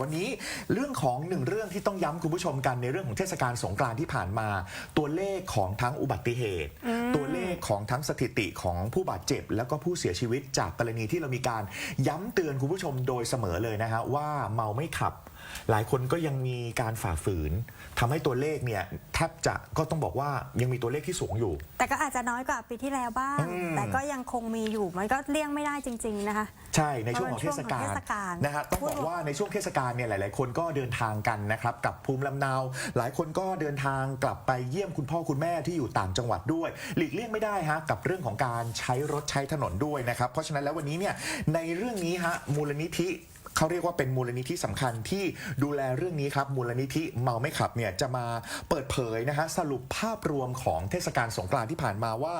วันนี้เรื่องของหนึ่งเรื่องที่ต้องย้ำคุณผู้ชมกันในเรื่องของเทศกาลสงกรานต์ที่ผ่านมา ตัวเลขของทั้งอุบัติเหตุ ตัวเลขของทั้งสถิติของผู้บาดเจ็บ แล้วก็ผู้เสียชีวิตจากกรณีที่เรามีการย้ำเตือนคุณผู้ชมโดยเสมอเลยนะฮะว่าเมาไม่ขับ หลายคนก็ยังมีการฝ่าฝืนทำให้ตัวเลขเนี่ยแทบจะก็ต้องบอกว่ายังมีตัวเลขที่สูงอยู่ แต่ก็อาจจะน้อยกว่าปีที่แล้วบ้าง อืม แต่ก็ยังคงมีอยู่มันก็เลี่ยงไม่ได้จริง ๆนะคะ ใช่ ในช่วงของเทศกาเพราะมันช่วงของเทศกาลลนะฮะต้องบอกว่าในช่วงเทศกาลเนี่ยหลาย ๆ คนก็เดินทางกันนะครับกับภูมิลำเนา หลายคนก็เดินทางกลับไปเยี่ยมคุณพ่อคุณแม่ที่อยู่ต่างจังหวัดด้วย หลีกเลี่ยงไม่ได้ฮะกับเรื่องของการใช้รถใช้ถนนด้วยนะครับเพราะฉะนั้นแล้ววันนี้เนี่ยในเรื่องนี้ฮะมูลนิธิ เขาเรียกว่าเป็นมูลนิธิสำคัญที่ดูแลเรื่องนี้ครับ มูลนิธิเมาไม่ขับเนี่ยจะมาเปิดเผยนะฮะสรุปภาพรวมของเทศกาลสงกรานต์ที่ผ่านมาว่า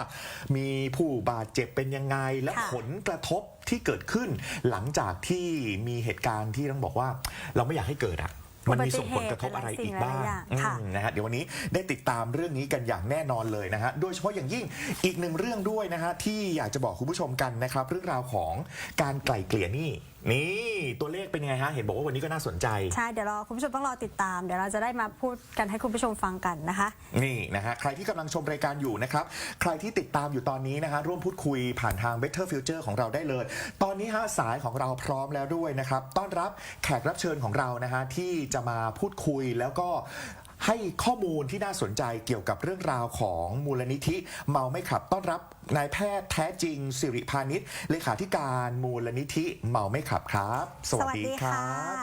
มีผู้บาดเจ็บเป็นยังไง และค่ะผลกระทบที่เกิดขึ้น หลังจากที่มีเหตุการณ์ที่ต้องบอกว่า เราไม่อยากให้เกิดอะมันมีส่งผลกระทบอะไรอีกบ้างอุบัติเหตุหลายๆอย่างค่ะอืมนะฮะเดี๋ยววันนี้ได้ติดตามเรื่องนี้กันอย่างแน่นอนเลยนะฮะโดยเฉพาะอย่างยิ่งอีกหนึ่งเรื่องด้วยนะฮะที่อยากจะบอกคุณผู้ชมกันนะครับ เรื่องราวของการไกล่เกลี่ยหนี่นี่ตัวเลขเป็นยังไงฮะ เห็นบอกว่าวันนี้ก็น่าสนใจ ใช่ เดี๋ยวรอคุณผู้ชมต้องรอติดตาม เดี๋ยวเราจะได้มาพูดกันให้คุณผู้ชมฟังกันนะคะ นี่นะฮะ ใครที่กำลังชมรายการอยู่นะครับ ใครที่ติดตามอยู่ตอนนี้นะฮะ ร่วมพูดคุยผ่านทาง Better Future ของเราได้เลย ตอนนี้ฮะสายของเราพร้อมแล้วด้วยนะครับ ต้อนรับแขกรับเชิญของเรานะฮะที่จะมาพูดคุยแล้วก็ ให้ข้อมูลที่น่าสนใจเกี่ยวกับเรื่องราวของมูลนิธิ เมาไม่ขับต้อนรับนายแพทย์แท้จริง สิริพานิชเลขาธิการมูลนิธิเมาไม่ขับครับ สวัสดีครับ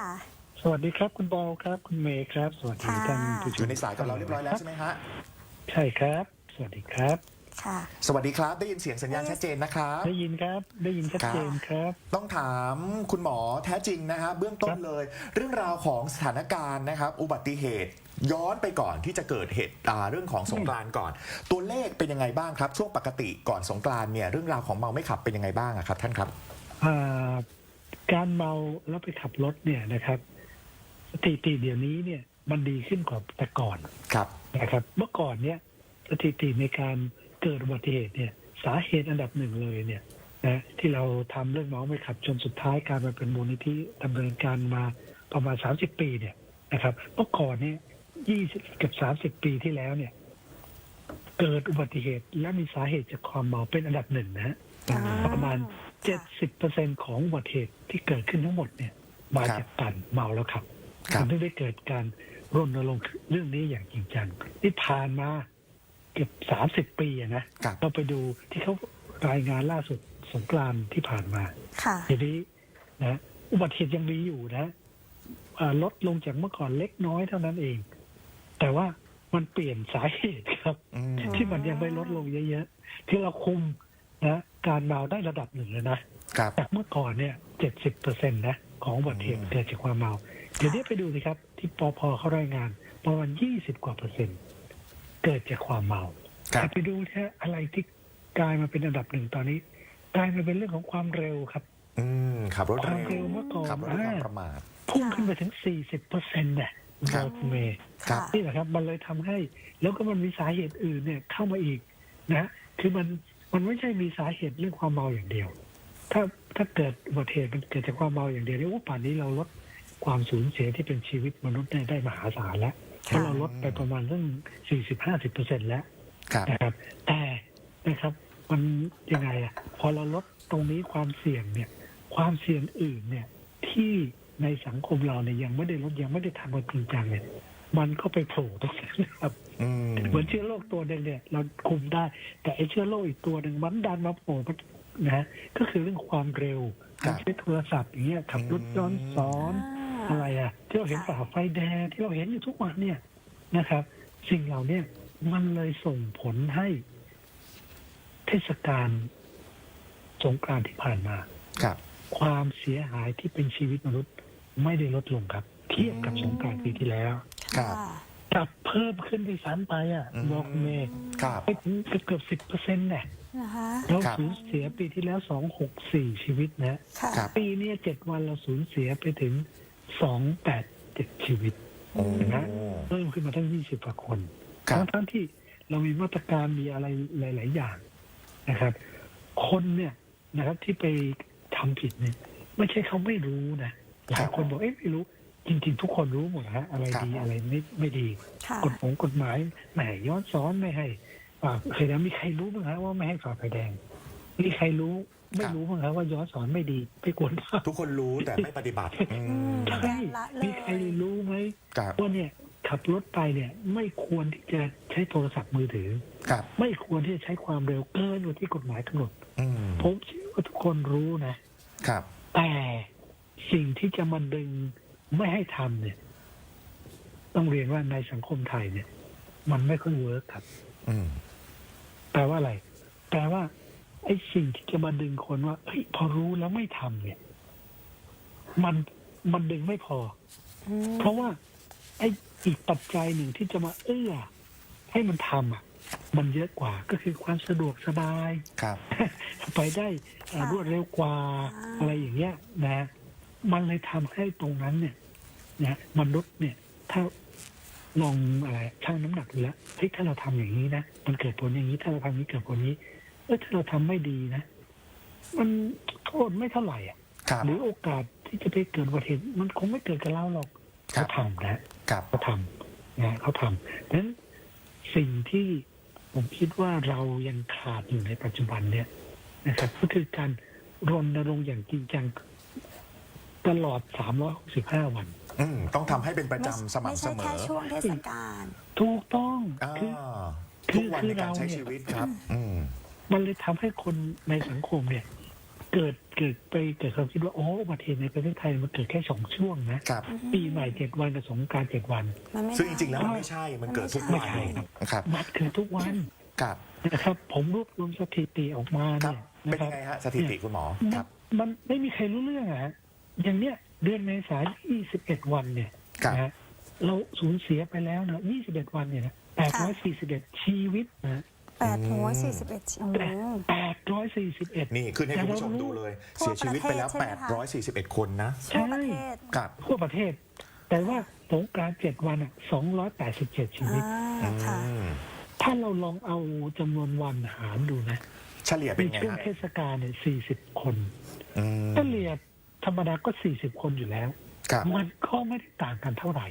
สวัสดีครับคุณบอลครับ คุณเมย์ครับ สวัสดีค่ะท่านผู้ชอยู่มในสายกับเราเรียบร้อยแล้วใช่ไหมฮะใช่ครับ สวัสดีครับ ค่ะ สวัสดีครับ ได้ยินเสียงสัญญาณชัดเจนนะครับ ได้ยินครับ ได้ยินชัดเจนครับ ต้องถามคุณหมอแท้จริงนะฮะเบื้องต้นเลย เรื่องราวของสถานการณ์นะครับ อุบัติเหตุ ย้อนไปก่อนที่จะเกิดเหตุอ่าเรื่องของสงกรานต์ก่อน ตัวเลขเป็นยังไงบ้างครับ ช่วงปกติก่อนสงกรานต์เนี่ยเรื่องราวของเมาไม่ขับเป็นยังไงบ้างอะครับ ท่านครับอ่าการเมาแล้วไปขับรถเนี่ยนะครับสถิติเดี๋ยวนี้เนี่ยมันดีขึ้นกว่าแต่ก่อนครับนะครับ เมื่อก่อนเนี่ยสถิติในการ เกิดอุบัติเหตุเนี่ยสาเหตุอันดับหนึ่งเลยเนี่ยนะที่เราทำเรื่องเมาไม่ขับจนสุดท้ายการมาเป็นมูลนิธิดำเนินการมาประมาณ 30 ปีเนี่ยนะครับเมื่อก่อนเนี่ย20กับ30ปีที่แล้วเนี่ย เกิดอุบัติเหตุและมีสาเหตุจากความเมาเป็นอันดับหนึ่งนะฮะอ่าประมาณค่ะ70%ของอุบัติเหตุที่เกิดขึ้นทั้งหมดเนี่ย มาครับจากการเมาแล้วขับครับทำให้ได้เกิดการรณรงค์เรื่องนี้อย่างจริงจังที่ผ่านมา เกือบสามสิบปีอะนะครับ เราไปดูที่เขารายงานล่าสุดสงกรานต์ที่ผ่านมาค่ะทีนี้นะอุบัติเหตุยังมีอยู่นะอ่าลดลงจากเมื่อก่อนเล็กน้อยเท่านั้นเอง แต่ว่ามันเปลี่ยนสาเหตุครับ อืม ที่มันยังไม่ลดลงเยอะๆ ที่เราคุมนะการเมาได้ระดับหนึ่งเลยนะ ครับ จากเมื่อก่อนเนี่ยเจ็ดสิบเปอร์เซ็นต์นะ ของอุบัติเหตุอืม เกิดจากความเมา เดี๋ยวนี้ไปดูสิครับ ที่ปอพเขารายงานประมาณยี่สิบกว่าเปอร์เซ็นต์ เกิดจากความเมาครัแต่บไปดูแค่อะไรที่กลายมาเป็นอันดับหนึ่งตอนนี้กลายมาเป็นเรื่องของความเร็วครับ อืมขับรถความเร็เร็ววเมื่อก่อน ขับรถด้วยความอ่าประมาท พุ่งขึ้นไปถึงสี่สิบเปอร์เซ็นต์เนี่ยครับณเมย์ครับค่ะนี่แหละครับ มันเลยทำให้ แล้วก็มันมีสาเหตุอื่นเนี่ยเข้ามาอีกนะ คือมันมันไม่ใช่มีสาเหตุเรื่องความเมาอย่างเดียว ถ้าถ้าเกิดอุบัติเหตุมันเกิดจากความเมาอย่างเดียวเนี่ยโอ้ป่านนี้เราลดความสูญเสียที่เป็นชีวิตมนุษย์ได้ได้มหาศาลแล้ว เพราะเราลดไปประมาณตั้งสี่สิบห้าสิบเปอร์เซ็นแล้วครับนะครับ แต่นะครับ มันยังไงอะพอเราลดตรงนี้ความเสี่ยงเนี่ย ความเสี่ยงอื่นเนี่ย ที่ในสังคมเราเนี่ยยังไม่ได้ลดยังไม่ได้ทำกันจริงจังเนี่ยมันก็ไปโผล่ตรงนั้นนะครับอืมเหมือนเชื้อโรคตัวหนึ่งเนี่ย เราคุมได้ แต่ไอ้เชื้อโรคอีกตัวหนึ่งมันดันมาโผล่มันนะก็คือเรื่องความเร็วครักาบรใช้โทรศัพท์อย่างเงี้ยขับรถย้อนสอน อะไรอะที่เราเห็นฝ่าไฟแดงที่เราเห็นอยู่ทุกวันเนี่ยนะครับ สิ่งเหล่าเนี้มันเลยส่งผลให้ เทศกาลสงกรานต์ที่ผ่านมา ครับ ความเสียหายที่เป็นชีวิตมนุษย์ไม่ได้ลดลงครับ เทียบกับสงกรานต์ปีที่แล้วครับกลับเพิ่มขึ้นไปสามไปอะอืม บอกเมย์ครับ ไปถึงเกือบสิบเปอร์เซ็นต์เนี่ยนะคะ เราครับ สูญเสียปีที่แล้วสองหกสี่ชีวิตนะ ค่ะ ครับ ปีเนี้เจ็ดวันเราสูญเสียไปถึง สองแปดเจ็ดชีวิตโอ้ นะเพิ่มขึ้นมาทั้งยี่สิบกว่าคนครับทั้งทั้งที่เรามีมาตรการมีอะไรหลาย ๆ อย่างนะครับ คนเนี่ยนะครับที่ไปทำผิดเนี่ยไม่ใช่เขาไม่รู้นะหลายคนบอกเอ๊ะไม่รู้จริง ๆ ทุกคนรู้หมดนะฮะอะไรครับ ดีอะไรไม่ไม่ดี ค่ะ กฎของกฎหมายไม่ให้ย้อนสอนไม่ให้ฝ่าเคยนะมีใครรู้บ้างฮะว่าไม่ให้ฝ่าไฟแดง มีใครรู้ ไม่รู้บ้างฮะว่าย้อนสอนไม่ดีไม่ควรทำทุกคนรู้แต่ไม่ปฏิบัติอืมอืมใช่ละเลย มีใครรู้ไหมครับว่าเนี่ยขับรถไปเนี่ย ไม่ควรที่จะใช้โทรศัพท์มือถือ ครับไม่ควรที่จะใช้ความเร็วเกินกว่าที่กฎหมายกำหนด อืมผมเชื่อว่าทุกคนรู้นะ ครับ แต่สิ่งที่จะมาดึงไม่ให้ทำเนี่ย ต้องเรียนว่าในสังคมไทยเนี่ย มันไม่ค่อยเวิร์กครับ อืมแปลว่าอะไร แปลว่า ไอ้สิ่งที่จะมาดึงคนว่าเฮ้ยพอรู้แล้วไม่ทำเนี่ย มันมันดึงไม่พออืมเพราะว่า ไอ้อีกปัจจัยหนึ่งที่จะมาเอื้อให้มันทำอะ มันเยอะกว่าก็คือความสะดวกสบายครับไปได้เอ่อค่ะรวดเร็วกว่าอ่า อะไรอย่างเงี้ย นะ มันเลยทำให้ตรงนั้นเนี่ย นะมนุษย์เนี่ย ถ้าลองอะไรชั่งน้ำหนักดูแล้วเฮ้ยถ้าเราทำอย่างนี้นะมันเกิดผลอย่างนี้ ถ้าเราทำอย่างนี้เกิดผลนี้ เออถ้าเราทำไม่ดีนะ มันโทษไม่เท่าไหร่อะ ครับ หรือโอกาสที่จะไปเกิดอุบัติเหตุมันคงไม่เกิดกับเราหรอกครัเขาบ ทำนะ ครับ เขาทำนะเขาทำดังนั้นสิ่งที่ผมคิดว่าเรายังขาดอยู่ในปัจจุบันเนี่ยนะครับก็คือการรณรงค์อย่างจริงจังตลอด 365 วัน อืมต้องทำให้เป็นประจำสไม่ม่ำเสใช่มแค่อช่วงเทศกาล ถูกต้อง อ่าคือทุกวันคือในการใช้เราเนี่ยชีวิตครับ อืม มันเลยทำให้คนในสังคมเนี่ย เกิดเกิดไปเกิดความคิดว่าโอ้อุบัติเหตุในประเทศไทยมันเกิดแค่สองช่วงนะปีใหม่เจ็ดวันกับสงการเจ็ดวันซึ่งจริงๆแล้วมันไม่ใช่มันเกิดทุกวัไนครับครัมันเกิดทุกวันนะครับ ผมรวบรวมสถิติออกมาเนี่ยเป็นไงฮะสถิติคุณหมอครับ มันไม่มีใครรู้เรื่องอะะอย่างเนี้ยเดือนเมษายน21 วันเนี่ยนะฮะเราสูญเสียไปแล้วนะ21 วันเนี่ยนะ841 ชีวิตนะฮะ 841ชิ้นอืม 841 นี่ขึ้นให้คุณผู้ชมดูเลยเสียชีวิตไปแล้ว ประเทศใช่ไหมคะ 841 คนนะใช่ ทั่วประเทศบทั่วประเทศ แต่ว่าสงกรานต์7วันอะ287 ชีวิต อ่าค่ะ อืมถ้าเราลองเอาจำนวนวันหารดูนะเฉลี่ยเป็นไงช่วงเทศกาลเนี่ย40 คนอืมเฉลี่ยธรรมดาก็ 40 คนอยู่แล้วมันก็ไม่ได้ต่างกันเท่าไหร่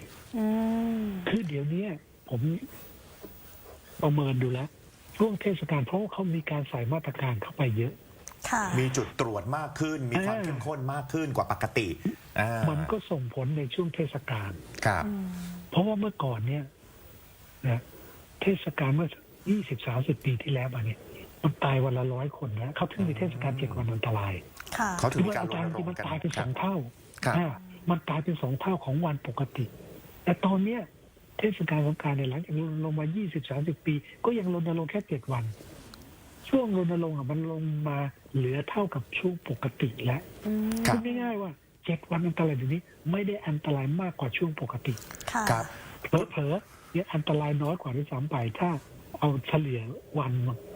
คือเดี๋ยวนี้ผมประเมินดูแล้ว ช่วงเทศกาลเพราะว่าเขามีการใส่มาตรการเข้าไปเยอะ ค่ะ มีจุดตรวจมากขึ้น มีความอ่าเข้มข้นมากขึ้นกว่าปกติอ่ามันก็ส่งผลในช่วงเทศกาล ครับอืมเพราะว่าเมื่อก่อนเนี่ยนะเทศกาลเมื่อ 20 30 ปีที่แล้วมาเนี่ย มันตายวันละร้อยคนนะเขาถึงมีเทศกาลเจ็ดวันอันตรายค่ะ เขาถึงคือมีว่าการอารจารณย์รที่งมันค์กันตายเป็นคสรัอบงเท่าครับ อ่ามันตายเป็นสองเท่าของวันปกติ แต่ตอนเนี้ย เทศกาลสงกรารเนี่ยหลังจากรณรงค์มา 20 30 ปี ก็ยังรณรงค์แค่เจ็ดวัน ช่วงรณรงค์อะมันลงมาเหลือเท่ากับช่วงปกติแล้วอืมครัพูบดง่ายๆว่าเจ็ดวันอันตรายเดี๋ยวนี้ไม่ได้อันตรายมากกว่าช่วงปกติค่ะครับเผลอๆเนี่ยอันตรายน้อยกว่าด้วยซ้ำไปถ้าเอาเฉลี่ยวันมาหารกัน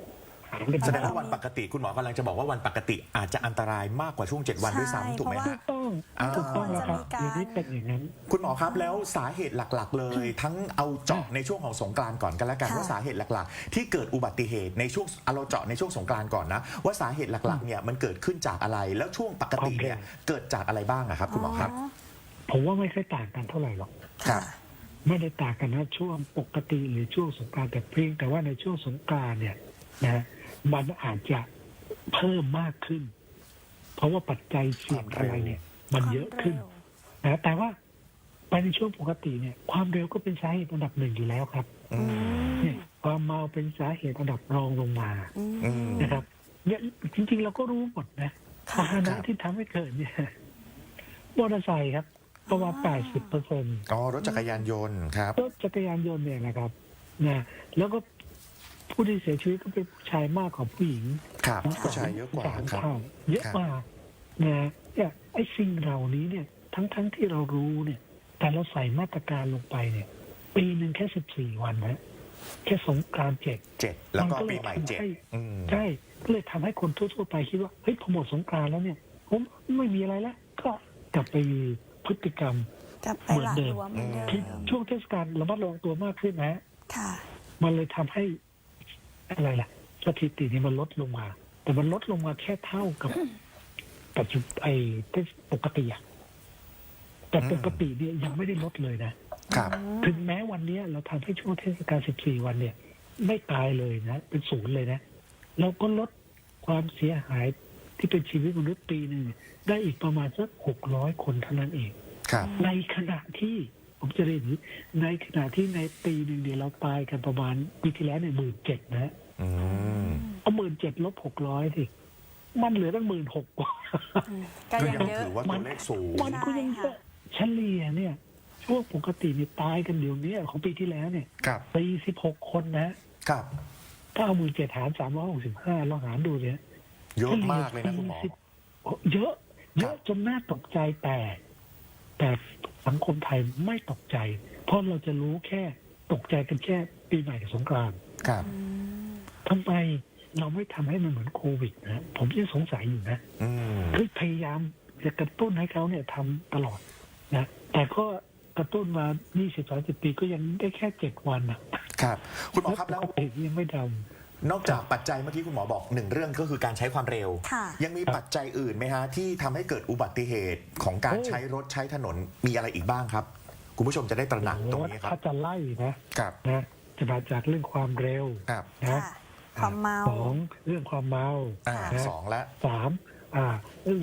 แสดงว่าวันปกติคุณหมอกำลังจะบอกว่าวันปกติอาจจะอันตรายมากกว่าช่วง 7 วันด้วยใช่ซ้ำถูกไหมเพราะฮะว่าถูกต้องอ่า ถูกต้องแล้วครับจะมีการเดี๋ยวนี้เป็นอย่างนั้น คุณหมอครับแล้วสาเหตุหลักๆ เลย ทั้งเอาเจาะในช่วงของสงกรานต์ก่อนกันแล้วกันค่ะ ว่าสาเหตุหลักๆ ที่เกิดอุบัติเหตุในช่วงเอาเราเจาะในช่วงสงกรานต์ก่อนนะว่าสาเหตุหลักๆเนี่ยมันเกิดขึ้นจากอะไร แล้วช่วงปกติเนี่ยโอเค เกิดจากอะไรบ้างอะครับคุณหมอครับ ผมว่าไม่ค่อยต่างกันเท่าไหร่หรอก ครัค่ะบ ไม่ได้ต่างกันนะช่วงปกติหรือช่วงสงกรารแต่เพียงแต่ว่าในช่วงสงกรารเนี่ยนะ มันอาจจะเพิ่มมากขึ้น เพราะว่าปัจจัยเสี่ยงอะไรเนี่ย มันเยอะขึ้นนะแต่ว่าไปในช่วงปกติเนี่ย ความเร็วก็เป็นสาเหตุอันดับหนึ่งอยู่แล้วครับอือืมมเนี่ยความเมาเป็นสาเหตุอันดับรองลงมาอืมอืมนะครับ เนี่ยจริง ๆ เราก็รู้หมดนะพาค่ะหนะครับที่ทำให้เกิดเนี่ยมอเตอร์ไซค์ครับประมาณอ๋อแปดสิบเปอร์เซ็นต์อ๋อรถจักรยานยนต์ครับรถจักรยานยนต์เนี่ยนะครับนะแล้วก็ ผู้ที่เสียชีวิตก็เป็นผู้ชายมากกว่าผู้หญิงครับผู้ชายเยอะกว่าสามครับ เท่าเยอะกว่านะเนี่ยไอ้สิ่งเหล่านี้เนี่ยทั้งทั้งที่เรารู้เนี่ย แต่เราใส่มาตรการลงไปเนี่ย ปีหนึ่งแค่สิบสี่วันนะแค่สงกรานต์เจ็ด เจ็ดแล้วก็มันก็เลยปีใหม่เจ็ดทำให้อืม ใช่ก็เลยทำให้คนทั่วๆไปคิดว่าเฮ้ยพอหมดสงกรานต์แล้วเนี่ย ผมไม่มีอะไรแล้วก็กลับไปพฤติกรรมกลับไปหลักรวมเหมือนเดิที่มช่วงเทศกาลระมัดระวังตัวมากขึ้นนะ ค่ะ มันเลยทำให้ อะไรล่ะสถิตินี้มันลดลงมา แต่มันลดลงมาแค่เท่ากับปัจจุไอ้ที่ปกติอะแต่อืมปกติเนี่ยยังไม่ได้ลดเลยนะครับ ถึงแม้วันเนี้ยเราทำให้ช่วงเทศกาล 14 วันเนี่ย ไม่ตายเลยนะ เป็นศูนย์เลยนะเราก็ลดความเสียหายที่เป็นชีวิตมนุษย์ปีหนึ่งได้อีกประมาณสัก 600 คนเท่านั้นเอง ครับ ในขณะที่ ผมจะเรียนอย่างนี้ในขณะที่ในปีหนึ่งเนี่ยเราตายกันประมาณปีที่แล้วเนี่ยหมื่นเจ็ดนะอืมเอาหมื่นเจ็ดลบหกร้อยสิมันเหลือตั้งหมื่นหกกว่าอืมก็ก็ยัยังงเยอะ ถือว่าตัวเลขสูง มันก็ยังเยอะเฉลี่ยเนี่ย ช่วงปกติเนี่ยตายกันเดี๋ยวนี้ของปีที่แล้วเนี่ยครับสี่สิบหกคนนะครับ ถ้าเอาหมื่นเจ็ดหารสามร้อยหกสิบห้าลองหารดูเนี่ยเยอะมากเลยนะคุณหมอโอ้เยอะ เยอะจนน่าตกใจแต่ แต่สังคมไทยไม่ตกใจ เพราะเราจะรู้แค่ตกใจกันแค่ปีใหม่กับสงกรานต์ครับอืมทำไมเราไม่ทำให้มันเหมือนโควิดนะผมยังสงสัยอยู่นะอืมคือพยายามจะกระตุ้นให้เขาเนี่ยทำตลอดนะแต่ก็กระตุ้นมา20 30ปีก็ยังได้แค่7วันนะครับ คุณหมอครับแล้วปกติยังไม่ด นอกจากปัจจัยเมื่อกี้คุณหมอบอกหนึ่งเรื่องก็คือการใช้ความเร็ว ค่ะ ยังมีปัจจัยอื่นไหมฮะที่ทำให้เกิดอุบัติเหตุของการใช้รถใช้ถนนมีอะไรอีกบ้างครับ คุณผู้ชมจะได้ตระำหนักตรงนี้ครัถ้าบจะไล่นะครับนะจะมาจากเรื่องความเร็วครับนะค่ะ ความเมา สองเรื่องความเมาอ่านะสองแล้วสามอ่า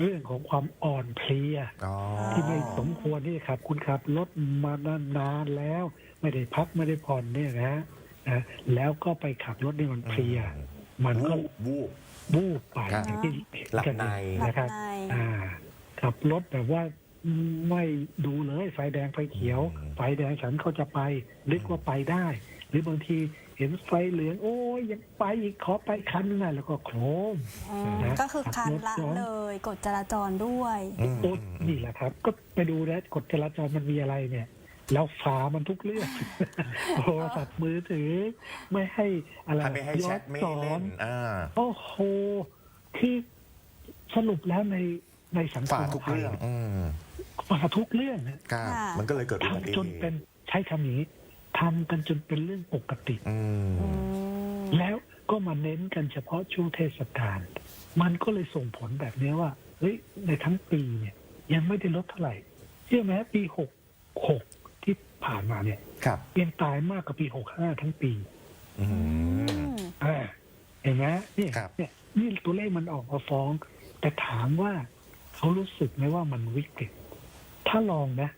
เรื่องของความอ่อนเพลีย อ๋อ ที่ไม่สมควรที่จะขับ คุณขับรถมานานๆแล้ว ไม่ได้พักไม่ได้ผ่อนเนี่ยนะ นะแล้วก็ไปขับรถนี่มันเพลีย มันก็วูบ วูบบูบไปครับ อย่างที่เนหลับกันในหลับนะครับใน อ่า ขับรถแบบว่าไม่ดูเลยไฟแดงไฟเขียว อืม ไฟแดงฉันเขาจะไปนึกว่าไปได้ หรือบางทีเห็นไฟเหลือง โอ้ยยังไปอีกขอไปคันนึงนะแล้วก็โครม อืมนะก็คือคันละขับรถย้อน เลยกฎจราจรด้วย อืม โอ้นี่แหละครับ ก็ไปดูนะกฎจราจรมันมีอะไรเนี่ย แล้วฝามันทุกเรื่องโทรศัพท์มือถือ ไม่ให้อะไรถ้าไม่ให้แชทไม่ย้อให้นสอเล่นนอ่าโอ้โหคือสรุปแล้วในในสังคฝ่ามทุกไทยเรื่องอืมฝ่าทุกเรื่องนะครับค่ะมันก็เลยเกิดอุบัติทำเหจนเป็นตุใช้คำนี้ทำกันจนเป็นเรื่องปกติอืมอืมแล้วก็มาเน้นกันเฉพาะช่วงเทศกาลมันก็เลยส่งผลแบบนี้ว่าเฮ้ยในทั้งปีเนี่ย ยังไม่ได้ลดเท่าไหร่เชื่อไหมปีหกหกที่ ผ่านมาเนี่ยครับยังตายมากกว่าปีหกห้าทั้งปีอือืมมอ่าเห็นไหมเนี่ยครับเนี่ยนี่ตัวเลขมันออกมาฟ้อง แต่ถามว่าเขารู้สึกไหมว่ามันวิกฤต ถ้าลองนะ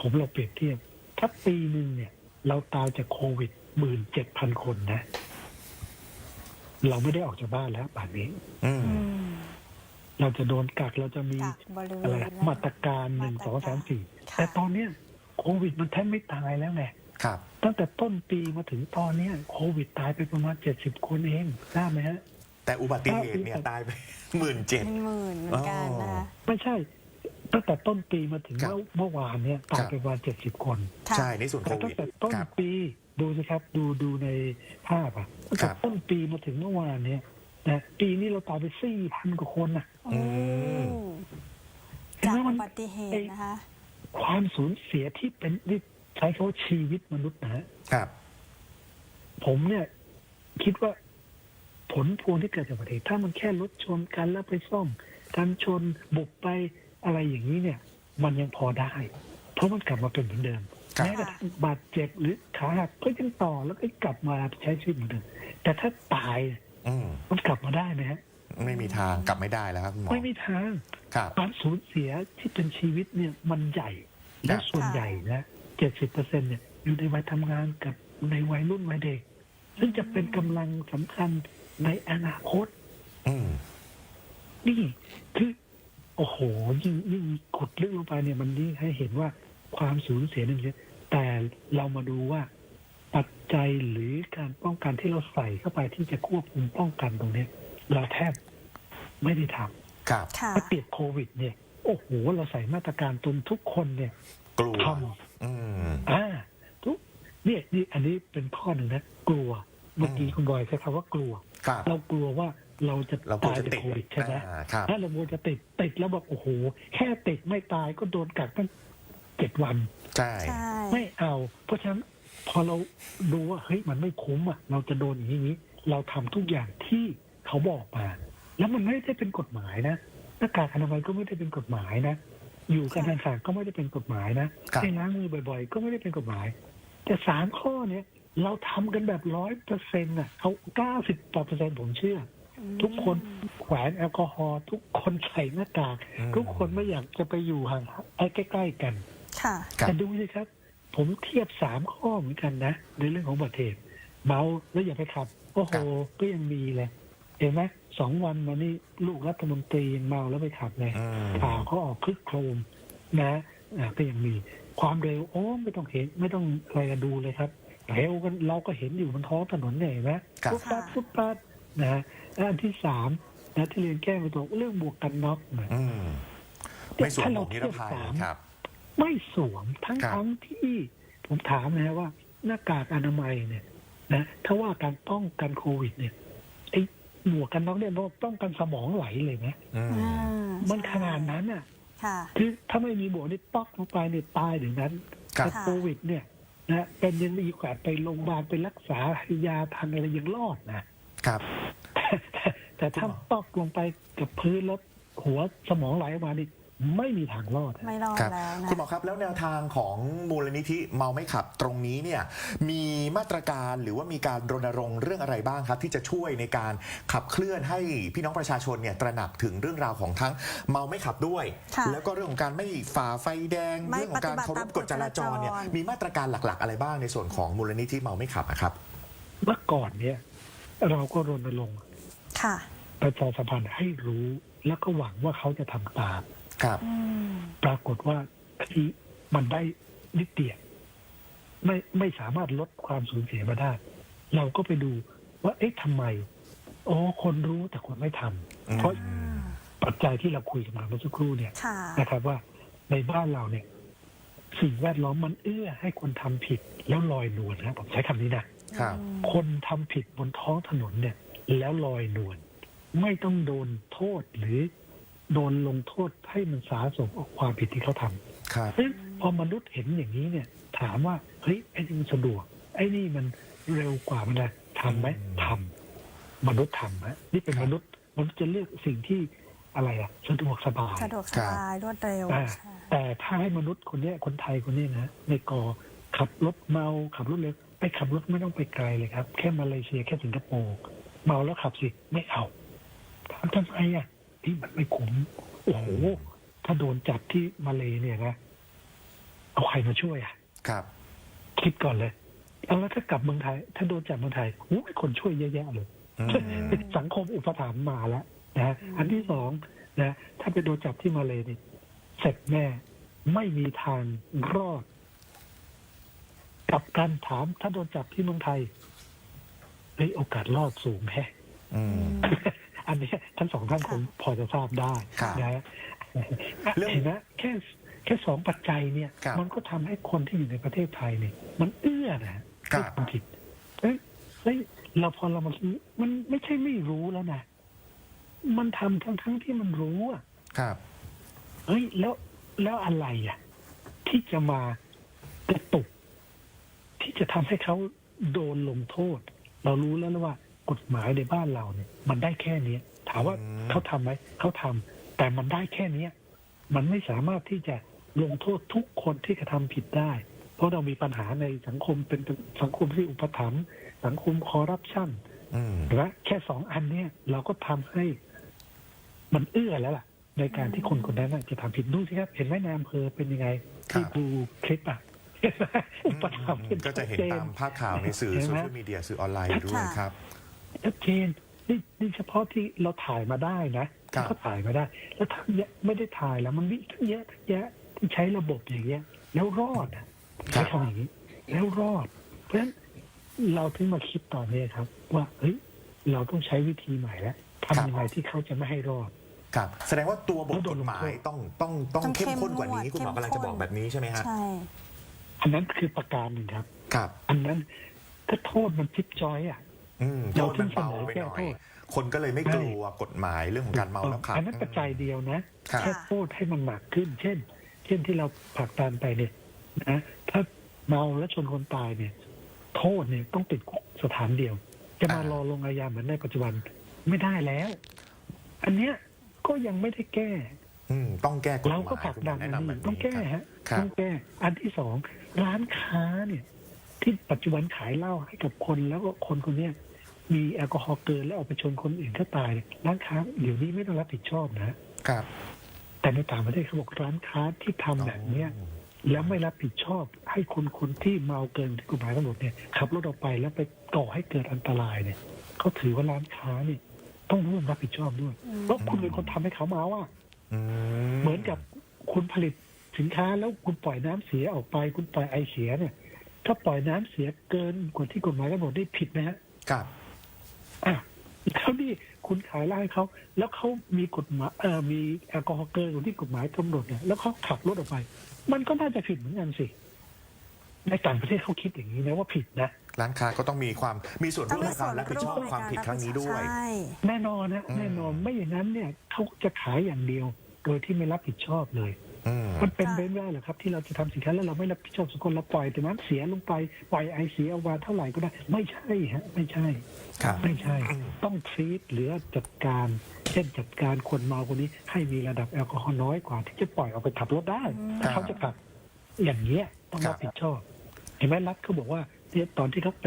ผมเราเปรียบเทียบ ถ้าปีหนึ่งเนี่ย เราตายจากโควิดหมื่นเจ็ดพันคนนะ เราไม่ได้ออกจากบ้านแล้วป่านนี้อืมอืมเราจะโดนกักเราจะมีกักบริเวอะไรณมาตรการหนึ่งมาตรสองสามสี่ค่ะแต่ตอนเนี้ย โควิดมันแทบไม่ตายแล้วไงครับ ตั้งแต่ต้นปีมาถึงตอนเนี้ยโควิดตายไปประมาณเจ็ดสิบคนเองทราบไหมฮะ แต่อุบัติเหตุเนี่ยตายไปหมื่นเจ็ด เป็นหมื่นเหมือนกันนะคะ ไม่ใช่ ตั้งแต่ต้นปีมาถึงครับ เมื่อเมื่อวานเนี่ยตายครับไปประมาณเจ็ดสิบคนค่ะ ใช่ในส่วนโคแต่ตั้วิงดแต่ต้นครับ ปีดูสิครับ ดูดูในภาพอะตั้งครัแต่บต้นปีมาถึงเมื่อวานเนี่ยนะปีนี้เราตายไปสี่พันกว่าคนนะโอ้มเห็นจากไหมมัอุนบัติเหตุนะคะ ความสูญเสียที่เป็นที่ใช้คำว่าชีวิตมนุษย์นะฮะครับ ผมเนี่ย คิดว่าผลพวงที่เกิดจากอุบัติเหตุถ้ามันแค่รถชนกันแล้วไปซ่อมการชนบุกไปอะไรอย่างนี้เนี่ย มันยังพอได้ เพราะมันกลับมาเป็นเหมือนเดิมครับแม้กระทั่งบาดเจ็บหรือขาหักก็ยังต่อแล้วก็กลับมาใช้ชีวิตเหมือนเดิมแต่ถ้าตายอืมมันกลับมาได้ไหมฮะ ไม่มีทางกลับไม่ได้แล้วครับคุณหมอไม่มีทางครับความสูญเสียที่เป็นชีวิตเนี่ยมันใหญ่และครับส่วนใหญ่นะเจ็ดสิบเปอร์เซ็นเนี่ยอยู่ในวัยทำงานกับในวัยรุ่นวัยเด็ก ซึ่งจะเป็นกำลังสำคัญในอนาคตอืมนี่คือโอ้โหยิ่งยิ่งขุดลึกลงไปเนี่ยมันยิ่งให้เห็นว่าความสูญเสียนั่นเยอะแต่เรามาดูว่าปัจจัยหรือการป้องกันที่เราใส่เข้าไปที่จะควบคุมป้องกันตรงเนี้ยเราแทบ ไม่ได้ทำครับค่ะ ถ้าเปรียบโควิดเนี่ย โอ้โห เราใส่มาตรการจนทุกคนเนี่ยกลัวทอืมำอ่าทุกเนี่ยนี่อันนี้เป็นข้อหนึ่งนะ กลัว เมื่อกี้อืมคุณบอยใช้คำว่ากลัว ครับ เรากลัวว่าเราจะเรากลัวตายจะจากติดโควิดใช่ไหมอ่าครับ ถ้าเรากลัวจะติดติดแล้วบอกโอ้โห แค่ติดไม่ตายก็โดนกักตั้งเจ็ดวัน ใช่ ใช่ ไม่เอา เพราะฉะนั้นพอเราดูว่าเฮ้ยมันไม่คุ้มอะ เราจะโดนอย่างนี้ เราทำทุกอย่างที่เขาบอกมา แล้วมันไม่ได้เป็นกฎหมายนะหน้ากากอนามัยก็ไม่ได้เป็นกฎหมายนะ อยู่กันห่างๆก็ไม่ได้เป็นกฎหมายนะครับ ให้ล้างมือบ่อยๆ ก็ไม่ได้เป็นกฎหมาย แต่สามข้อเนี้ยเราทำกันแบบร้อยเปอร์เซ็นต์อะเอาเก้าสิบเปอร์เซ็นต์ผมเชื่อ ทุกคนแขวนแอลกอฮอล์ทุกคนใส่หน้ากาก อืม ทุกคนไม่อยากจะไปอยู่ห่างไอ้ใกล้ ๆ กัน ค่ะ ครับ แต่ดูสิครับ ผมเทียบสามข้อเหมือนกันนะ ในเรื่องของอุบัติเหตุเมาแล้วอย่าไปขับ โอ้โหครับก็ยังมีเลย เห็นไหมสองวันมานี่ลูกรัฐมนตรียังเมาแล้วไปขับเลยอืมข่าวเขาออกคลึกโครมนะอ่าก็ยังมีความเร็วโอ้ไม่ต้องเห็นไม่ต้องอะไรกันดูเลยครับเร็วกันเราก็เห็นอยู่บนท้องถนนเนี่ยเห็นไหมครับฟุตบาทฟุตบาทนะและอันที่สามนะที่เรียนแก้ไปตัวเรื่องบวกกันน็อกนะอืมไม่สวมหมวกนิรภัยครับ ไม่สวมทั้งครับทั้งที่ผมถามนะฮะว่าหน้ากากอนามัยเนี่ย นะ ถ้าว่าการป้องกันโควิดเนี่ยไอ้ หมวกกันน็อกเนี่ยมันป้องกันสมองไหลเลยนะอืมอืมมันขนาดนั้นอะค่ะคือถ้าไม่มีหมวกนี่ป๊อกลงไปเนี่ยตายเดี๋ยวนั้นครับแต่โควิด เนี่ยนะเป็นยังมีโอกาสไปโรงพยาบาลไปรักษาให้ยาทันอะไรยังรอดนะครับ แต่แต่ถ้าป๊อกลงไปกับพื้นแล้วหัวสมองไหลออกมานี่ ไม่มีทางรอดอะไม่รอดครับแล้วนะ คุณหมอครับแล้วแนวทางของมูลนิธิเมาไม่ขับตรงนี้เนี่ยมีมาตรการหรือว่ามีการรณรงค์เรื่องอะไรบ้างครับ ที่จะช่วยในการขับเคลื่อนให้พี่น้องประชาชนเนี่ยตระหนักถึงเรื่องราวของทั้งเมาไม่ขับด้วย ค่ะแล้วก็เรื่องของการไม่ฝ่าไฟแดง ไม่เรื่องของการเคารพกฎจราจรเนี่ยปฏิบัติตามกฎจราจร มีมาตรการหลัก ๆ อะไรบ้างในส่วนของมูลนิธิเมาไม่ขับอะครับ เมื่อก่อนเนี่ย เราก็รณรงค์ค่ะ ประชาสัมพันธ์ให้รู้ แล้วก็หวังว่าเขาจะทำตาม ครับอืมปรากฏว่าที่มันได้นิดเดียวไม่ไม่สามารถลดความสูญเสียมาได้ เราก็ไปดูว่า เอ๊ะทำไมอ๋อคนรู้แต่คนไม่ทำอืมเพราะปัจจัยที่เราคุยกันมาเมื่อสักครู่เนี่ย ค่ะนะครับว่าในบ้านเราเนี่ย สิ่งแวดล้อมมันเอื้อให้คนทำผิดแล้วลอยนวลนะผมใช้คำนี้นะครับคนทำผิดบนท้องถนนเนี่ย แล้วลอยนวลไม่ต้องโดนโทษหรือ โดนลงโทษให้มันสาสมกับความผิดที่เขาทำครับเพราะฉะนั้นพอมนุษย์เห็นอย่างนี้เนี่ย ถามว่าเฮ้ยไอ้นี่มันสะดวก ไอ้นี่มันเร็วกว่ามันนะทำไหมอืมทำมนุษย์ทำฮะนี่เป็นครับมนุษย์มนุษย์จะเลือกสิ่งที่อะไรอะสะดวกสบายสะดวกสบายรวดเร็วอ่าใช่แต่ถ้าให้มนุษย์คนเนี้ยคนไทยคนเนี้ยนะในกอขับรถเมาขับรถเร็วไปขับรถไม่ต้องไปไกลเลยครับ แค่มาเลเซียแค่สิงคโปร์เมาแล้วขับสิไม่เอาถามทำไมอะ ที่มันไม่คุ้มโอ้โหถ้าโดนจับที่มาเลเนี่ยนะเอาใครมาช่วยอะ ครับ คิดก่อนเลยเอาแล้วถ้ากลับเมืองไทย ถ้าโดนจับเมืองไทยโอ้ยคนช่วยเยอะแยะเลยอืมเป็นสังคมอุปถัมภ์มาแล้วนะอันที่สองนะถ้าไปโดนจับที่มาเลยนี่เสร็จแน่ไม่มีทางรอดกลับการถามถ้าโดนจับที่เมืองไทยเฮ้ยโอกาสรอดสูงแฮะ อืม อันเนี้ยทั้งสองท่านคงพอจะทราบได้ครับนะเรื่องเห็นไหมแค่แค่สองปัจจัยเนี่ยครับมันก็ทำให้คนที่อยู่ในประเทศไทยเนี่ย มันเอื้อนะครัให้บคนผิดเฮ้ยเฮ้ยเราพอเรามาคิดมันไม่ใช่ไม่รู้แล้วนะ มันทำทั้งทั้งที่มันรู้อะ ครับ เฮ้ยแล้วแล้วอะไรอะ ที่จะมากระตุก ที่จะทำให้เขาโดนลงโทษ เรารู้แล้วนะว่า กฎหมายในบ้านเราเนี่ย มันได้แค่เนี้ย ถามว่าอืม เขาทำไหมเขาทำแต่มันได้แค่เนี้ย มันไม่สามารถที่จะลงโทษทุกคนที่กระทำผิดได้ เพราะเรามีปัญหาในสังคมเป็นสังคมที่อุปถัมภ์สังคมคอร์รัปชัน อืม และแค่สองอันเนี้ยเราก็ทำให้มันเอื้อแล้วล่ะ ในการที่คนคนนั้นน่ะจะทำผิดดูสิครับ เห็นไหมนายอำเภอเป็นยังไง ที่ครับ ดูคลิปอะเห็นไหมอุปถัมภ์ก็จะเห็นตามภาพข่าวในสื่อเห็นโซไหม เชียลมีเดียสื่อออนไลน์ด้วยครับ ชัดเจนนี่นี่เฉพาะที่เราถ่ายมาได้นะครับ ก็ถ่ายมาได้ แล้วถ้าไม่ได้ถ่ายแล้วมันมีทั้งเยอะทั้งแยะที่ใช้ระบบอย่างเงี้ย แล้วรอดอะครัใช้บคำอย่างนี้ แล้วรอด เพราะฉะนั้นเราถึงมาคิดตอนนี้ครับ ว่าเฮ้ยเราต้องใช้วิธีใหม่แล้วทำยังไงที่เขาจะไม่ให้รอดครับแสดงว่าตัวบทแล้วโดกนฎลงหมายโทษต้องต้องต้องต้องเข้มข้นกว่าเข้มงวดนี้คุณหมอกำลังจะบอกแบบนี้ใช่ไหมฮะใช่อันนั้นคือประการหนึ่งครับ ครับ อันนั้นถ้าโทษมันจิ๊บจอยอะ อืมโทเราษมันเบาเพิ่งเสนอไปแก้หน่อโทย ษ คนก็เลยไม่กลัวกฎหมายเรื่องของการเมาแล้วขับอันนั้นปัจจัยเดียวนะ ครับ แค่โทษให้มันหนักขึ้น เช่น เช่นที่เราผลักดันไปเนี่ยนะ ถ้าเมาแล้วชนคนตายเนี่ย โทษเนี่ยต้องติดคุกสถานเดียว จะมาอ่าร รอลงอาญาเหมือนในปัจจุบันไม่ได้แล้ว อันเนี้ยก็ยังไม่ได้แก้ อืมต้องแก้กฎหเรามายก็ผลักดันคุณหมออันแนะนำแบบนี้ต้องแก้ครับฮะครับต้องแก้ อันที่สองร้านค้าเนี่ย ที่ปัจจุบันขายเหล้าให้กับคนแล้วก็คนคนเนี้ย มีแอลกอฮอล์เกินแล้วเอาไปชนคนอื่นก็ตายเนี่ยร้านค้าเดี๋ยวนี้ไม่ต้องรับผิดชอบนะครับ แต่ในต่างประเทศเขาบอกร้านค้าที่ทำแบบเนี้ยแล้วไม่รับผิดชอบให้คนคนที่เมาเกินที่กฎหมายกำหนดเนี่ยขับรถออกไปแล้วไปก่อให้เกิดอันตรายเนี่ยเขาถือว่าร้านค้าเนี่ยต้องร่วมรับผิดชอบด้วยอืมเพราะคุณเป็นคนทำให้เขาเมาอะอืเหมือนกับคุณผลิตสินค้าแล้วคุณปล่อยน้ำเสียออกไป คุณปล่อยไอเสียเนี่ย ถ้าปล่อยน้ำเสียเกินกว่าที่กฎหมายกำหนดได้ผิดนะฮะครับ อะแล้วนี่คุณขายเหล้าให้เขาแล้วเขามีกฎหมายเอ่อมีแอลกอฮอล์เกินกว่าที่กฎหมายกำหนดเนี่ยแล้วเขาขับรถออกไป มันก็น่าจะผิดเหมือนกันสิ ในต่างประเทศเขาคิดอย่างนี้นะว่าผิดนะ ร้านค้าก็ต้องมีความมีส่วนต้ร่อวงมมีในส่กาวนรรับผิดชอบร่วมในความผิดครั้งนี้ด้วย ใช่แน่นอนนะอืมแน่นอนไม่อย่างนั้นเนี่ยเขาจะขายอย่างเดียว โดยที่ไม่รับผิดชอบเลยอื มมันเป็นค่ะไปไม่ได้เหรอครับที่เราจะทำสินค้าแล้วเราไม่รับผิดชอบสังคมเราปล่อยแต่น้ำเสียลงไปปล่อยไอเสียออกมาเท่าไหร่ก็ได้ ไม่ใช่ฮะไม่ใช่ครับไม่ใช่ ต้องทรีตหรือจัดการ เช่นจัดการคนเมาคนนี้ให้มีระดับแอลกอฮอล์น้อยกว่า ที่จะปล่อยออกไปขับรถได้อืมถ้าเขาจะขับอย่างเงี้ยต้องรับผิดชอบ เห็นไหมรัฐเขาบอกว่าเนี่ยตอนที่เขาไป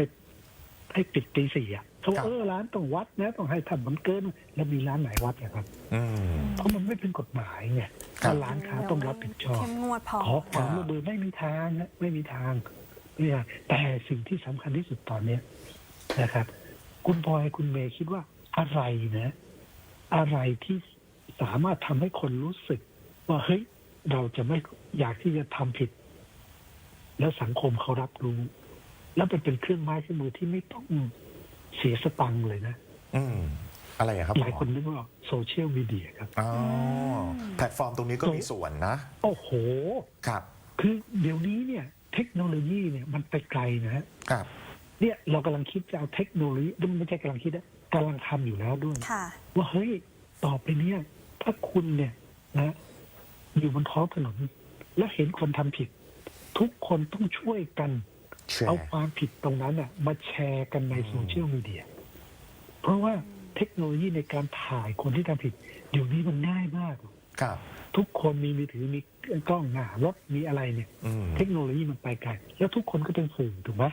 ให้ปิดตีสี่อะ เขาบอกครับเออร้านต้องวัดนะต้องให้ทำมันเกิน แล้วมีร้านไหนวัดนะครับ อืม เพราะมันไม่เป็นกฎหมายไงครับถ้าร้านค้าต้องรับผิดชอบ เข้มงวดพอ ขอความร่วมมือไม่มีทางนะไม่มีทางไม่มีทางแต่สิ่งที่สำคัญที่สุดตอนเนี้ยนะครับ คุณพลอยคุณเมย์คิดว่าอะไรนะ อะไรที่สามารถทำให้คนรู้สึก ว่าเฮ้ยเราจะไม่อยากที่จะทำผิด แล้วสังคมเขารับรู้ แล้วเป็นเป็นเครื่องไม้เครื่องมือที่ไม่ต้อง เสียสตังค์เลยนะ อืมอะไรอะครับหลายคนนึกว่าโซเชียลมีเดียครับ อ๋อแพลตฟอร์มตรงนี้ก็มีส่วนนะ โอ้โห ครับ คือเดี๋ยวนี้เนี่ย เทคโนโลยีเนี่ยมันไปไกลนะฮะครับ เนี่ยเรากำลังคิดจะเอาเทคโนโลยีไม่ใช่กำลังคิดนะกำลังทำอยู่แล้วด้วยค่ะว่าเฮ้ยต่อไปเนี่ย ถ้าคุณเนี่ยนะอยู่บนท้องถนนแล้วเห็นคนทำผิด ทุกคนต้องช่วยกัน แชร์เอาความผิดตรงนั้นอะมาแชร์กันในอืม โซเชียลมีเดีย เพราะว่าเทคโนโลยีในการถ่ายคนที่ทำผิดเดี๋ยวนี้มันง่ายมาก ครับ ทุกคนมีมือถือมีกล้องหน้ารถมีอะไรเนี่ย อืม เทคโนโลยีมันไปไกลแล้วทุกคนก็เป็นสื่อถูกไหม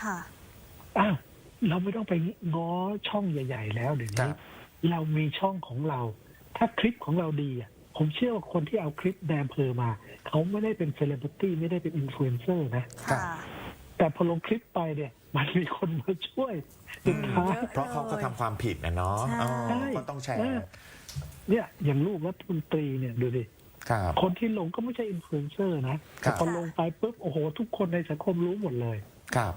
ค่ะ อ้าวเราไม่ต้องไปง้อช่องใหญ่ ๆ แล้วเดี๋ยวครันี้บ เรามีช่องของเรา ถ้าคลิปของเราดีอะผมเชื่อว่าคนที่เอาคลิปแดมเพอมา เขาไม่ได้เป็นเซเลบริตี้ไม่ได้เป็นอินฟลูเอนเซอร์นะ ค่ะ แต่พอลงคลิปไปเนี่ยมันมีคนมาช่วยสุดท้ายเยอะเพราะเขาก็ทำความผิดนะเนาะใช่อ๋อใช่ก็ต้องแชร์ เนี่ยอย่างลูกรัฐมนตรีเนี่ยดูดิครับ คนที่ลงก็ไม่ใช่อินฟลูเอนเซอร์นะแต่พอลงไปปุ๊บโอ้โห ทุกคนในสังคมรู้หมดเลย ครับ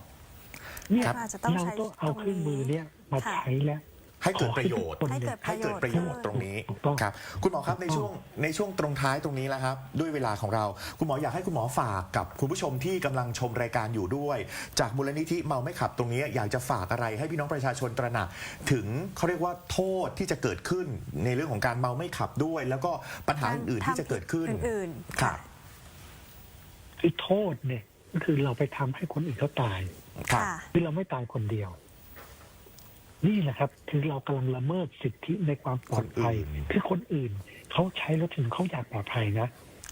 เนี่ยครับอาจจะต้องเราใช้ต้องเอาเครื่องมือเนี่ยมาค่ะ ใช้แล้ว ให้เกิดประโยชน์ขอให้ทุเกิดให้เกิดประโยชน์ตรงนี้ถูกต้อง ครับคุณหมอครับในถูกต้องช่วงในช่วงตรงท้ายตรงนี้แล้วครับ ด้วยเวลาของเรา คุณหมออยากให้คุณหมอฝากกับคุณผู้ชมที่กำลังชมรายการอยู่ด้วย จากมูลนิธิเมาไม่ขับตรงนี้ อยากจะฝากอะไรให้พี่น้องประชาชนตระหนัก ถึงเขาเรียกว่าโทษที่จะเกิดขึ้นในเรื่องของการเมาไม่ขับด้วย แล้วก็ปัญหาอื่นๆที่จะเกิดขึ้นอื่นๆครับคือโทษเนี่ยก็คือเราไปทำให้คนอื่นเขาตาย ครับ ค่ะ คือเราไม่ตายคนเดียว นี่แหละครับ คือเรากำลังละเมิดสิทธิในความปลอดภัยคนอื่นคือคนอื่นเขาใช้รถถึงเขาอยากปลอดภัยนะ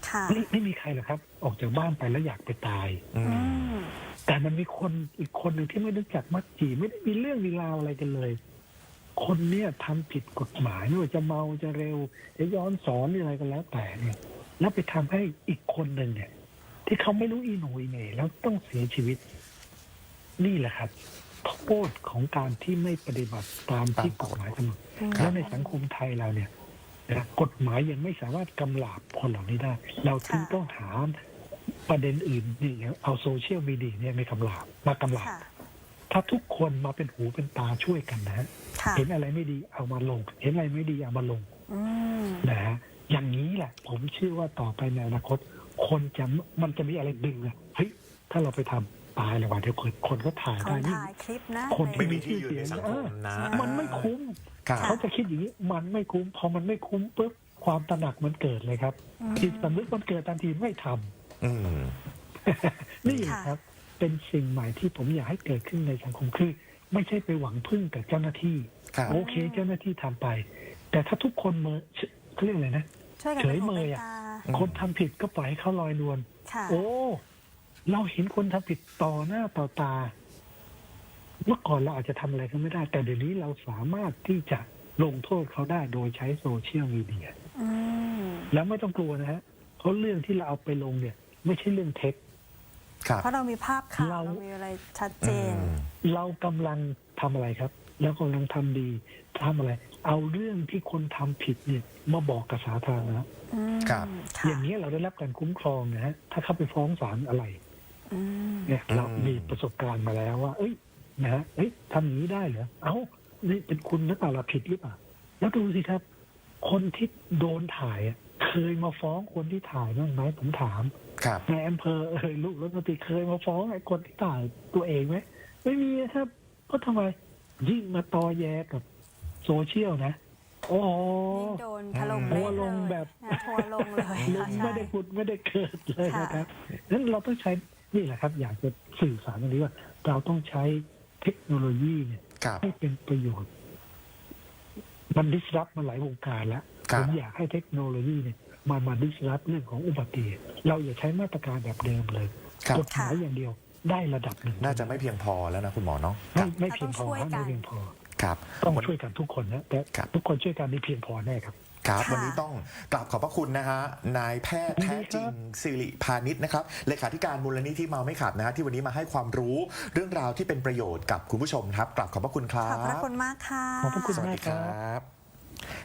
ค่ะไม่ไม่มีใครหรอกครับ ออกจากบ้านไปแล้วอยากไปตายอือืมมแต่มันมีคนอีกคนหนึ่งที่ไม่รู้จักมักจีไม่ได้มีเรื่องมีราวอะไรกันเลย คนเนี่ยทำผิดกฎหมายไม่ว่าจะเมาจะเร็ว จะย้อนสอนหรืออะไรก็แล้วแต่เนี่ย แล้วไปทำให้อีกคนหนึ่งเนี่ย ที่เขาไม่รู้อีโหนอีเหน่แล้วต้องเสียชีวิต นี่แหละครับ โทษของการที่ไม่ปฏิบัติตามที่กฎหมายกำหนดอืมแล้วในสังคมไทยเราเนี่ยนะกฎหมายยังไม่สามารถกำลาบคนเหล่านี้ได้ เราถึงค่ะต้องหาประเด็นอื่นนี่อย่างเอาโซเชียลมีเดียเนี่ยไม่กำลาบมากำลาบค่ะถ้าทุกคนมาเป็นหูเป็นตาช่วยกันนะฮะค่ะเห็นอะไรไม่ดีเอามาลง เห็นอะไรไม่ดีเอามาลงอืมนะฮะอย่างนี้แหละ ผมเชื่อว่าต่อไปในอนาคต คนจะมันจะมีอะไรดึงอะเฮ้ยถ้าเราไปทำ ตายเลยว่ะเดี๋ยวคนคนก็ถ่ายคได้นนี่ ถ่ายคลิปนะคน ไม่มีที่ยืนในสังคมนะมันไม่คุ้ม ครับ เขาจะคิดอย่างนี้มันไม่คุ้ม พอมันไม่คุ้มปุ๊บความตระหนักมันเกิดเลยครับอืม จิตสำนึกมันเกิดทันทีไม่ทำ อืม นี่ค่ะ ครับ เป็นสิ่งใหม่ที่ผมอยากให้เกิดขึ้นในสังคมคือ ไม่ใช่ไปหวังพึ่งกับเจ้าหน้าที่ ครับ โอเค เจ้าหน้าที่ทำไป แต่ถ้าทุกคนมาเขาเรียกอะไรนะ ช่วยกันเฉป็ยนหูเมยป็นอะตาอืมคนทำผิดก็ปล่อยให้เขาลอยนวลค่ะ โอ้ เราเห็นคนทำผิดต่อหน้าต่อตา เมื่อก่อนเราอาจจะทำอะไรเขาไม่ได้ แต่เดี๋ยวนี้เราสามารถที่จะลงโทษเขาได้โดยใช้โซเชียลมีเดียอืมแล้วไม่ต้องกลัวนะฮะเพราะเรื่องที่เราเอาไปลงเนี่ย ไม่ใช่เรื่องเท็จครับเพราะเรามีภาพข่าวเราเรามีอะไรชัดเจนอืมเรากำลังทำอะไรครับ แล้วกำลังทำดีทำอะไร เอาเรื่องที่คนทำผิดเนี่ยมาบอกกับสาธารณะอืมครับค่ะอย่างนี้ยเราได้รับการคุ้มครองนะฮะถ้าเข้าไปฟ้องศาลอะไรอืม เนี่ยเราอืมมีประสบการณ์มาแล้วว่า เอ้ยนะฮะเอ้ยทำอย่างนี้ได้เหรอเอ้านี่เป็นคุณหรือเปล่าเราผิดหรือเปล่าแล้วดูสิครับ คนที่โดนถ่ายอะเคยมาฟ้องคนที่ถ่ายบ้างไหมผมถามครับนายอำเภอเอ่ยลูกรัฐมนตรีเคยมาฟ้องไอ้คนที่ถ่ายตัวเองไหมไม่มีนะครับเพราะทำไมยิ่งมาตอแยกับโซเชียลนะโอ้โหยิ่งโดนถล่มทัเละวร์ลงเลยแบบนะทัวร์ลงเลยลุค่ะงใช่ไม่ได้ผุดไม่ได้เกิดเลยค่ะนะครับนั้นเราต้องใช้ นี่แหละครับอยากจะสื่อสารตรงนี้ว่า เราต้องใช้เทคโนโลยีเนี่ยครับ ให้เป็นประโยชน์ มันดิสรับมาหลายวงการแล้วครัผบ มอยากให้เทคโนโลยีเนี่ยมันมาดิสรับเรื่องของอุบัติเหตุเราอย่าใช้มาตรการแบบเดิมเลยครับ กฎหมายอย่างเดียวได้ระดับหนึ่งน่าจะไม่เพียงพอแล้วนะคุณหมอเนาะคไม่รับไม่เพียงพอเราต้องช่วยกัน ไม่เพียงพอ ครับ ต้องวันช่วยกันทุกคนนะแต่ครับ ทุกคนช่วยกันนี่เพียงพอแน่ครับ ครับ ค่ะ วันนี้ต้องกราบขอบพระคุณนะฮะนายแพทย์แท้จริงสิริพาณิชย์นะครับเลขาธิการมูลนิธิเมาไม่ขับนะฮะที่วันนี้มาให้ความรู้เรื่องราวที่เป็นประโยชน์กับคุณผู้ชมครับกราบขอบพระคุณครับขอบพระคุณมากค่ะ ขอบพระคุณ สวัสมาดีกคครรัับ